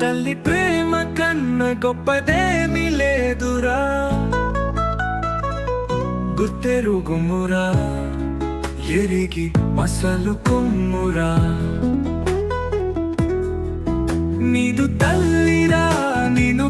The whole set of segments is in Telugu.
తల్లి ప్రేమ కన్న గొప్పదేమీ లేదురా గుత్తెరుగుమురా ఎరిగి మసలు కుమ్మురా నీదు తల్లిరా నేను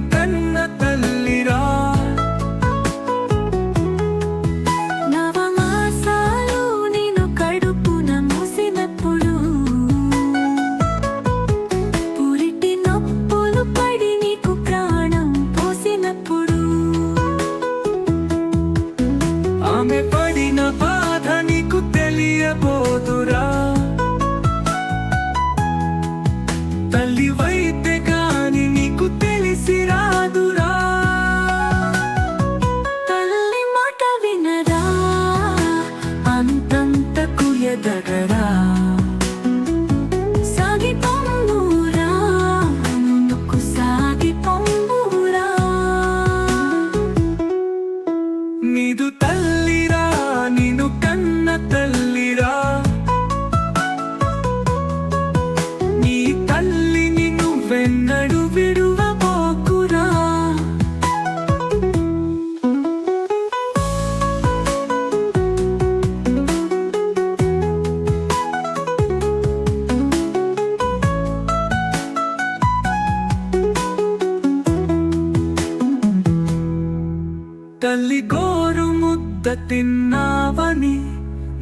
తల్లి గోరు ముద్ద తిన్నావని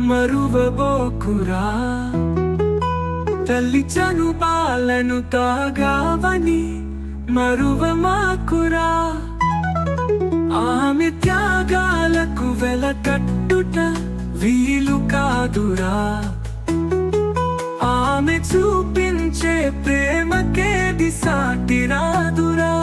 మరువబోకురా. తల్లి చను పాలను తాగావని మరువమాకురా. ఆమె త్యాగాలకు వెలకట్టుట వీలు కాదురా. ఆమె చూపించే ప్రేమకేది సాటి రాదురా.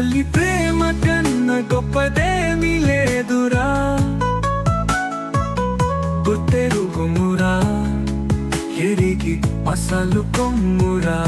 తల్లి ప్రేమ కన్న గొప్పదేమీ లేదురా. గుర్తెరుగుమురా ఎరిగి అసలు కొమ్మురా.